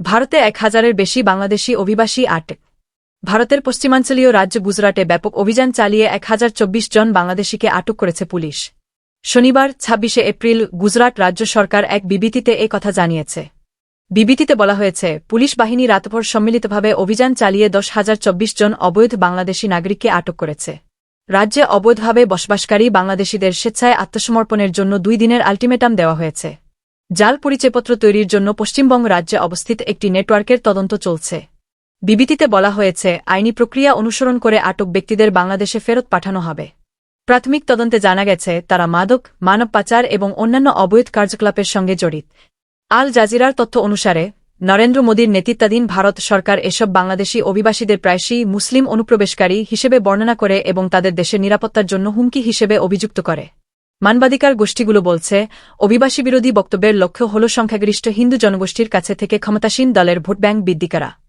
ভারতে এক হাজারের বেশি বাংলাদেশি অভিবাসী আটক ভারতের পশ্চিমাঞ্চলীয় রাজ্য গুজরাটে ব্যাপক অভিযান চালিয়ে এক হাজার চব্বিশ জন বাংলাদেশিকে আটক করেছে পুলিশ। শনিবার, ছাব্বিশে এপ্রিল, গুজরাট রাজ্য সরকার এক বিবৃতিতে এ কথা জানিয়েছে। বিবৃতিতে বলা হয়েছে, পুলিশ বাহিনী রাতভর সম্মিলিতভাবে অভিযান চালিয়ে দশ হাজার চব্বিশ জন অবৈধ বাংলাদেশি নাগরিককে আটক করেছে। রাজ্যে অবৈধভাবে বসবাসকারী বাংলাদেশিদের স্বেচ্ছায় আত্মসমর্পণের জন্য দুই দিনের আলটিমেটাম দেওয়া হয়েছে। জাল পরিচয়পত্র তৈরির জন্য পশ্চিমবঙ্গ রাজ্যে অবস্থিত একটি নেটওয়ার্কের তদন্ত চলছে। বিবৃতিতে বলা হয়েছে, আইনি প্রক্রিয়া অনুসরণ করে আটক ব্যক্তিদের বাংলাদেশে ফেরত পাঠানো হবে। প্রাথমিক তদন্তে জানা গেছে, তারা মাদক, মানব পাচার এবং অন্যান্য অবৈধ কার্যকলাপের সঙ্গে জড়িত। আল জাজিরার তথ্য অনুসারে, নরেন্দ্র মোদীর নেতৃত্বাধীন ভারত সরকার এসব বাংলাদেশি অভিবাসীদের প্রায়শই মুসলিম অনুপ্রবেশকারী হিসেবে বর্ণনা করে এবং তাদের দেশের নিরাপত্তার জন্য হুমকি হিসেবে অভিযুক্ত করে। মানবাধিকার গোষ্ঠীগুলো বলছে, অভিবাসী বিরোধী বক্তব্যের লক্ষ্য হল সংখ্যাগরিষ্ঠ হিন্দু জনগোষ্ঠীর কাছে থেকে ক্ষমতাসীন দলের ভোট ব্যাংক বৃদ্ধি করা